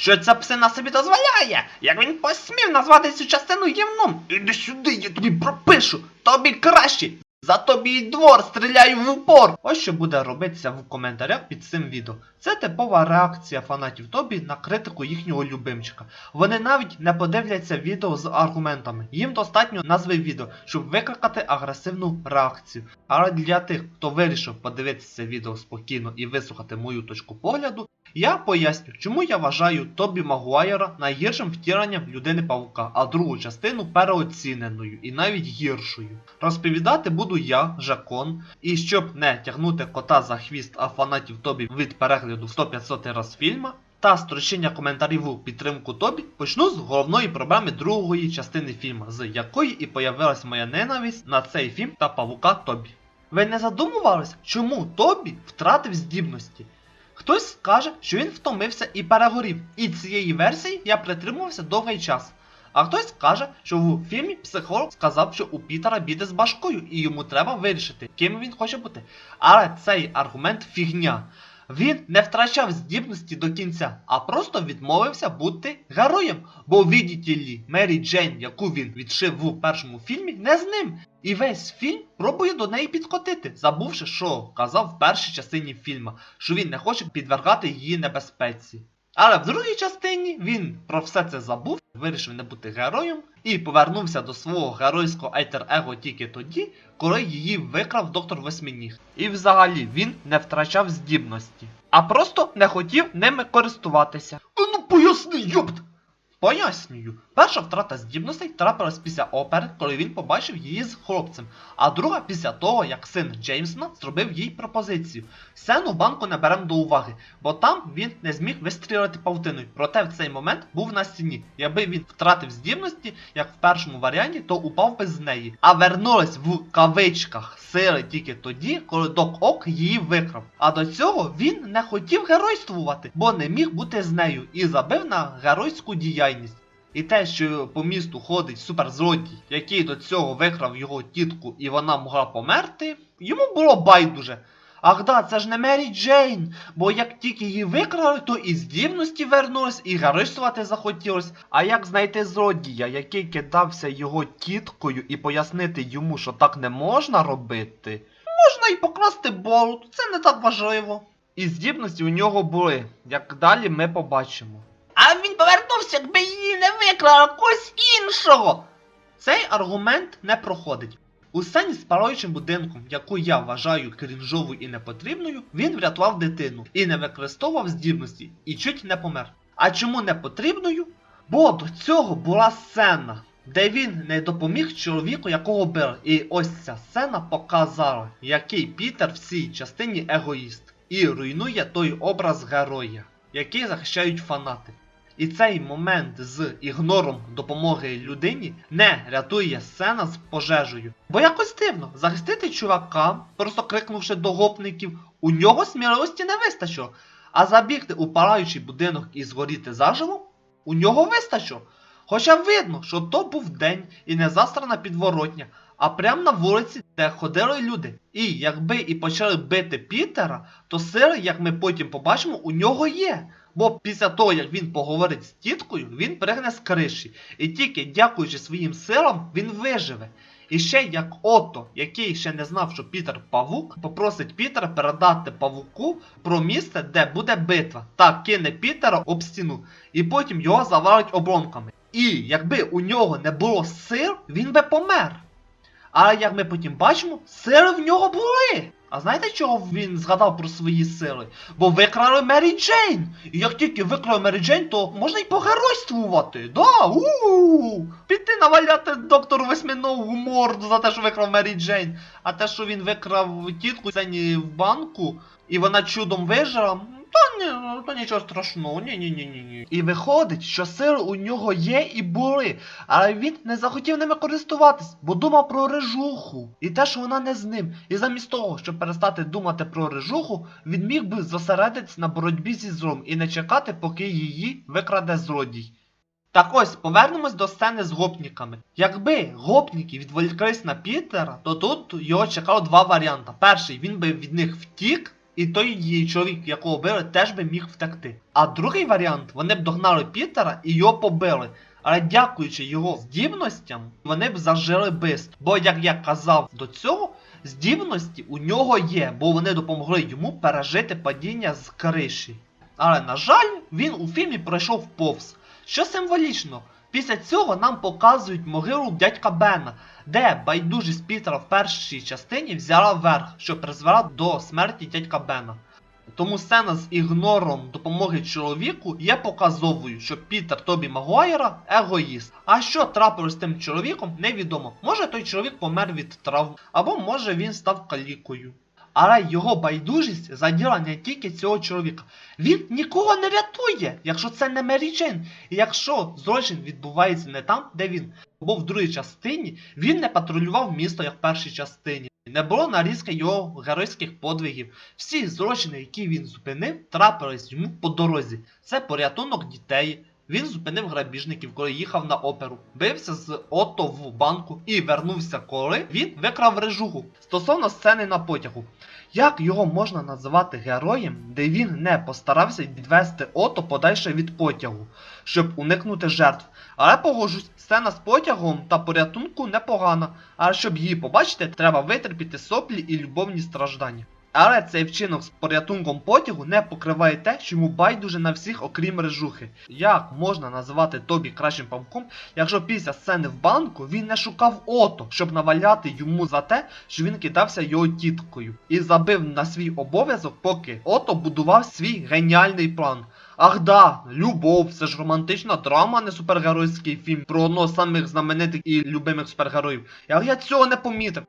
Що ця псина собі дозволяє? Як він посмів назвати цю частину гімном? Іди сюди, я тобі пропишу. Тобі краще. За тобі й двор стріляю в упор. Ось що буде робитися в коментарях під цим відео. Це типова реакція фанатів Тобі на критику їхнього любимчика. Вони навіть не подивляться відео з аргументами. Їм достатньо назви відео, щоб викликати агресивну реакцію. Але для тих, хто вирішив подивитися це відео спокійно і вислухати мою точку погляду, я поясню, чому я вважаю Тобі Магуайра найгіршим втіранням людини Павука, а другу частину переоціненою і навіть гіршою. Розповідати буду я, Жакон, і щоб не тягнути кота за хвіст, а фанатів Тобі від перегляду в 100-500 раз фільма. Та строчення коментарів у підтримку Тобі почну з головної проблеми другої частини фільму, з якої і появилась моя ненависть на цей фільм та павука Тобі. Ви не задумувались, чому Тобі втратив здібності? Хтось скаже, що він втомився і перегорів, і цієї версії я притримувався довгий час. А хтось скаже, що в фільмі психолог сказав, що у Пітера біди з башкою, і йому треба вирішити, ким він хоче бути. Але цей аргумент фігня. Він не втрачав здібності до кінця, а просто відмовився бути героєм. Бо видите Мері Джейн, яку він відшив в першому фільмі, не з ним. І весь фільм пробує до неї підкотити, забувши, що казав в першій частині фільму, що він не хоче підвергати її небезпеці. Але в другій частині він про все це забув, вирішив не бути героєм і повернувся до свого геройського альтер-его тільки тоді, коли її викрав доктор Восьмініг. І взагалі він не втрачав здібності, а просто не хотів ними користуватися. А ну поясни, йопт! Пояснюю, перша втрата здібностей трапилась після опери, коли він побачив її з хлопцем, а друга після того, як син Джеймсона зробив їй пропозицію. Сцену банку не беремо до уваги, бо там він не зміг вистрілити павутиною. Проте в цей момент був на стіні. Якби він втратив здібності, як в першому варіанті, то упав би з неї. А вернулась в кавичках сили тільки тоді, коли Док Ок її викрав. А до цього він не хотів геройствувати, бо не міг бути з нею і забив на геройську діяльність. І те, що по місту ходить суперзлодій, який до цього викрав його тітку і вона могла померти, йому було байдуже. Ах да, це ж не Мері Джейн, бо як тільки її викрали, то і здібності вернулись, і геройствувати захотілось. А як знайти злодія, який кидався його тіткою і пояснити йому, що так не можна робити? Можна і покласти болт, це не так важливо. І здібності у нього були, як далі ми побачимо. А він повернувся, якби її не викрала когось іншого. Цей аргумент не проходить. У сцені з палаючим будинком, яку я вважаю крінжовою і непотрібною, він врятував дитину і не використовував здібності, і чуть не помер. А чому не потрібною? Бо до цього була сцена, де він не допоміг чоловіку, якого били. І ось ця сцена показала, який Пітер в цій частині егоїст, і руйнує той образ героя, який захищають фанати. І цей момент з ігнором допомоги людині не рятує сцена з пожежею. Бо якось дивно, захистити чувака, просто крикнувши до гопників, у нього сміливості не вистачило. А забігти у палаючий будинок і згоріти заживо, у нього вистачило. Хоча видно, що то був день і не застрана підворотня, а прямо на вулиці, де ходили люди. І якби і почали бити Пітера, то сили, як ми потім побачимо, у нього є. Бо після того, як він поговорить з тіткою, він пригне з криші. І тільки дякуючи своїм силам, він виживе. І ще як Ото, який ще не знав, що Пітер павук, попросить Пітера передати павуку про місце, де буде битва, та кине Пітера об стіну, і потім його завалить обломками. І якби у нього не було сил, він би помер. Але як ми потім бачимо, сили в нього були. А знаєте, чого він згадав про свої сили? Бо викрали Мері Джейн. І як тільки викрали Мері Джейн, то можна й погеройствувати. Да, у Піти наваляти доктору Восьминову морду за те, що викрав Мері Джейн. А те, що він викрав тітку сені в банку, і вона чудом вижила. Та ні, ну, то нічого страшного, ні, ні, ні, ні, ні. І виходить, що сили у нього є і були, але він не захотів ними користуватись, бо думав про режуху. І те, що вона не з ним. І замість того, щоб перестати думати про режуху, він міг би зосередитись на боротьбі зі злом і не чекати, поки її викраде злодій. Так ось повернемось до сцени з гопніками. Якби гопніки відволіклись на Пітера, то тут його чекало два варіанти. Перший він би від них втік, І той її чоловік, якого били, теж би міг втекти. А другий варіант, вони б догнали Пітера і його побили. Але дякуючи його здібностям, вони б зажили бистро. Бо, як я казав до цього, здібності у нього є, бо вони допомогли йому пережити падіння з криші. Але, на жаль, він у фільмі пройшов повз. Що символічно, після цього нам показують могилу дядька Бена, де байдужість Пітера в першій частині взяла верх, що призвела до смерті дядька Бена. Тому сцена з ігнором допомоги чоловіку є показовою, що Пітер Тобі Магуайра егоїст. А що трапилось з тим чоловіком, невідомо. Може той чоловік помер від травм, або може він став калікою. Але його байдужість заділа не тільки цього чоловіка. Він нікого не рятує, якщо це не Мері. І якщо злочин відбувається не там, де він. Бо в другій частині він не патрулював місто, як в першій частині. Не було нарізки його геройських подвигів. Всі злочини, які він зупинив, трапились йому по дорозі. Це порятунок дітей. Він зупинив грабіжників, коли їхав на оперу, бився з Ото в банку і вернувся, коли він викрав режугу. Стосовно сцени на потягу. Як його можна називати героєм, де він не постарався відвести Ото подальше від потягу, щоб уникнути жертв? Але погоджусь, сцена з потягом та порятунку непогана, а щоб її побачити, треба витерпіти соплі і любовні страждання. Але цей вчинок з порятунком потягу не покриває те, що йому байдуже на всіх, окрім режухи. Як можна називати Тобі кращим павком, якщо після сцени в банку він не шукав ото, щоб наваляти йому за те, що він кидався його тіткою, і забив на свій обов'язок, поки ото будував свій геніальний план. Ах да, любов, це ж романтична драма, не супергеройський фільм про одного з самих знаменитих і любимих супергероїв. Але я цього не помітив.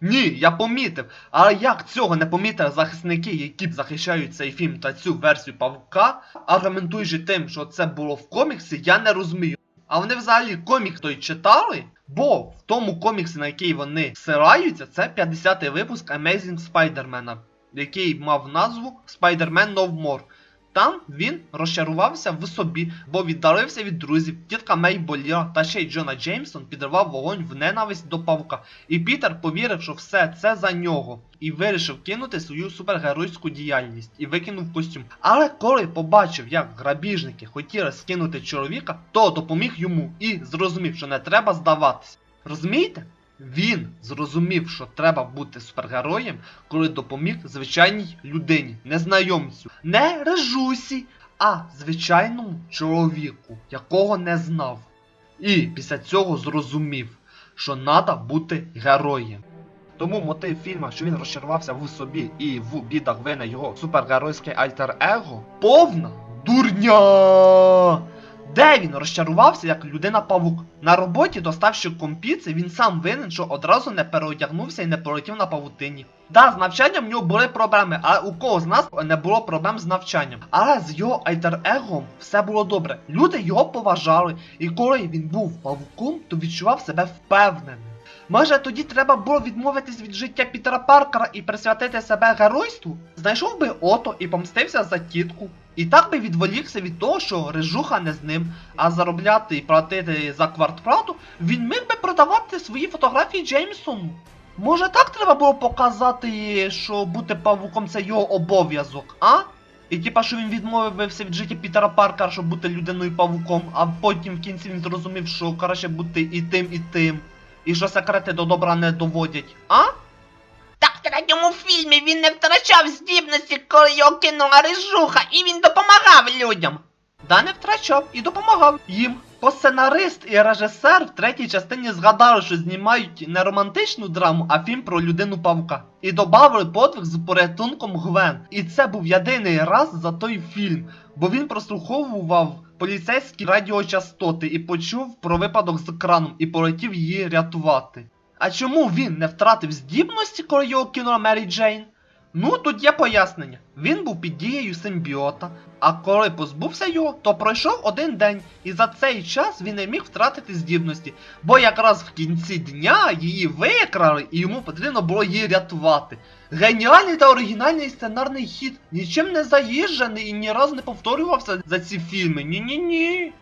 Ні, я помітив. Але як цього не помітили захисники, які захищають цей фільм та цю версію Павка, аргументуючи тим, що це було в коміксі, я не розумію. А вони взагалі комік той читали? Бо в тому коміксі, на який вони всираються, це 50-й випуск Amazing Spider-Man, який мав назву Spider-Man No More. Там він розчарувався в собі, бо віддалився від друзів. Тітка Мей боліла, та ще й Джона Джеймсон підривав вогонь в ненависть до павка. І Пітер повірив, що все це за нього, і вирішив кинути свою супергеройську діяльність і викинув костюм. Але коли побачив, як грабіжники хотіли скинути чоловіка, то допоміг йому і зрозумів, що не треба здаватися. Розумієте? Він зрозумів, що треба бути супергероєм, коли допоміг звичайній людині, незнайомцю, не режусі, а звичайному чоловіку, якого не знав. І після цього зрозумів, що треба бути героєм. Тому мотив фільму, що він розчарувався в собі і в бідах вине його супергеройське альтер-его, повна дурня. Де він розчарувався як людина-павук? На роботі, доставши компіці, він сам винен, що одразу не переодягнувся і не полетів на павутині. Да, з навчанням в нього були проблеми, але у кого з нас не було проблем з навчанням. Але з його айтер-егом все було добре. Люди його поважали, і коли він був павуком, то відчував себе впевненим. Може тоді треба було відмовитись від життя Пітера Паркера і присвятити себе геройству? Знайшов би ото і помстився за тітку. І так би відволікся від того, що режуха не з ним, а заробляти і платити за квартплату, він міг би продавати свої фотографії Джеймсону. Може так треба було показати, що бути павуком це його обов'язок, а? І типа, що він відмовився від життя Пітера Паркера, щоб бути людиною павуком, а потім в кінці він зрозумів, що краще бути і тим, і тим. І що секрети до добра не доводять, а? Так в третьому фільмі він не втрачав здібності, коли його кинула рижуха, і він допомагав людям. Да не втрачав і допомагав їм. Бо сценарист і режисер в третій частині згадали, що знімають не романтичну драму, а фільм про людину павка. І додали подвиг з порятунком Гвен. І це був єдиний раз за той фільм, бо він прослуховував поліцейські радіочастоти і почув про випадок з краном і полетів її рятувати. А чому він не втратив здібності, його кинула Мері Джейн? Ну, тут є пояснення. Він був під дією симбіота, а коли позбувся його, то пройшов один день, і за цей час він не міг втратити здібності, бо якраз в кінці дня її викрали, і йому потрібно було її рятувати. Геніальний та оригінальний сценарний хід, нічим не заїжджений і ні разу не повторювався за ці фільми. Ні-ні-ні.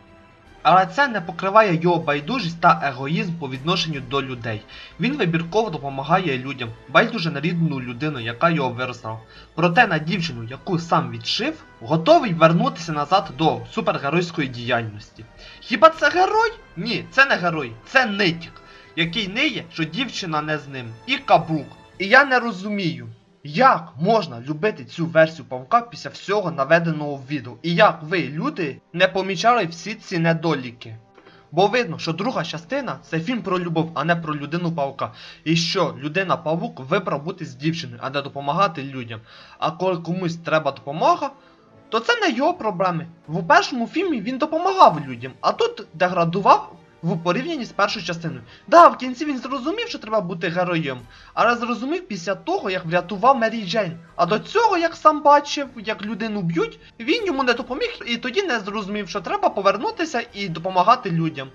Але це не покриває його байдужість та егоїзм по відношенню до людей. Він вибірково допомагає людям, байдуже на рідну людину, яка його виросла. Проте на дівчину, яку сам відшив, готовий вернутися назад до супергеройської діяльності. Хіба це герой? Ні, це не герой, це нитік, який ниє, що дівчина не з ним. І каблук. І я не розумію. Як можна любити цю версію павка після всього наведеного в відео? І як ви, люди, не помічали всі ці недоліки? Бо видно, що друга частина це фільм про любов, а не про людину павка. І що людина павук вибрав бути з дівчиною, а не допомагати людям. А коли комусь треба допомога, то це не його проблеми. В першому фільмі він допомагав людям, а тут деградував в порівнянні з першою частиною. Да, в кінці він зрозумів, що треба бути героєм, але зрозумів після того, як врятував Мері Джейн. А до цього, як сам бачив, як людину б'ють, він йому не допоміг і тоді не зрозумів, що треба повернутися і допомагати людям.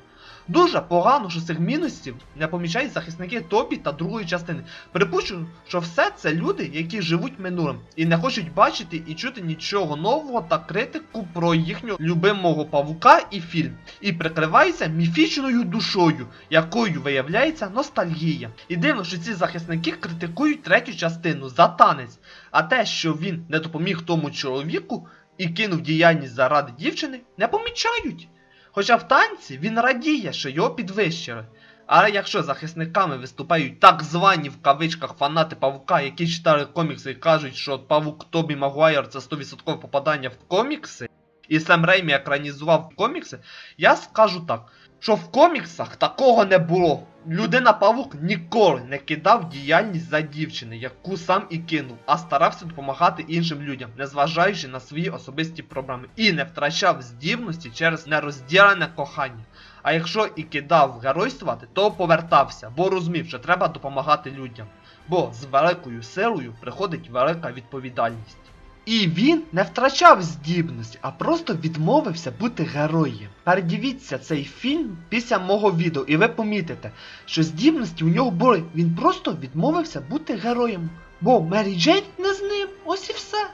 Дуже погано, що цих мінусів не помічають захисники Тобі та другої частини. Припущу, що все це люди, які живуть минулим і не хочуть бачити і чути нічого нового та критику про їхнього любимого павука і фільм, і прикриваються міфічною душою, якою виявляється ностальгія. І дивно, що ці захисники критикують третю частину за танець, а те, що він не допоміг тому чоловіку і кинув діяльність заради дівчини, не помічають. Хоча в танці він радіє, що його підвищили. Але якщо захисниками виступають так звані в кавичках фанати павука, які читали комікси і кажуть, що павук Тобі Магуайр це 100% попадання в комікси, і Сем Реймі екранізував комікси, я скажу так, що в коміксах такого не було. Людина павук ніколи не кидав діяльність за дівчини, яку сам і кинув, а старався допомагати іншим людям, незважаючи на свої особисті проблеми, і не втрачав здібності через нерозділене кохання. А якщо і кидав геройствувати, то повертався, бо розумів, що треба допомагати людям. Бо з великою силою приходить велика відповідальність. І він не втрачав здібності, а просто відмовився бути героєм. Передивіться цей фільм після мого відео, і ви помітите, що здібності у нього були. Він просто відмовився бути героєм. Бо Мері Джейн не з ним, ось і все.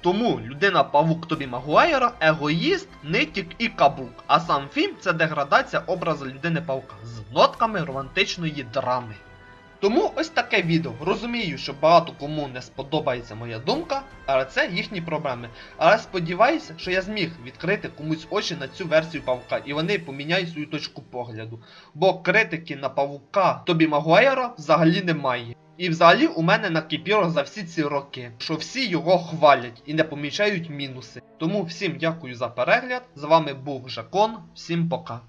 Тому людина павук Тобі Магуайра егоїст, нитік і каблук. А сам фільм це деградація образу людини павука з нотками романтичної драми. Тому ось таке відео. Розумію, що багато кому не сподобається моя думка, але це їхні проблеми. Але сподіваюся, що я зміг відкрити комусь очі на цю версію павука, і вони поміняють свою точку погляду. Бо критики на павука Тобі Магуайра взагалі немає. І взагалі у мене накипіло за всі ці роки, що всі його хвалять і не помічають мінуси. Тому всім дякую за перегляд. З вами був Жакон, всім пока.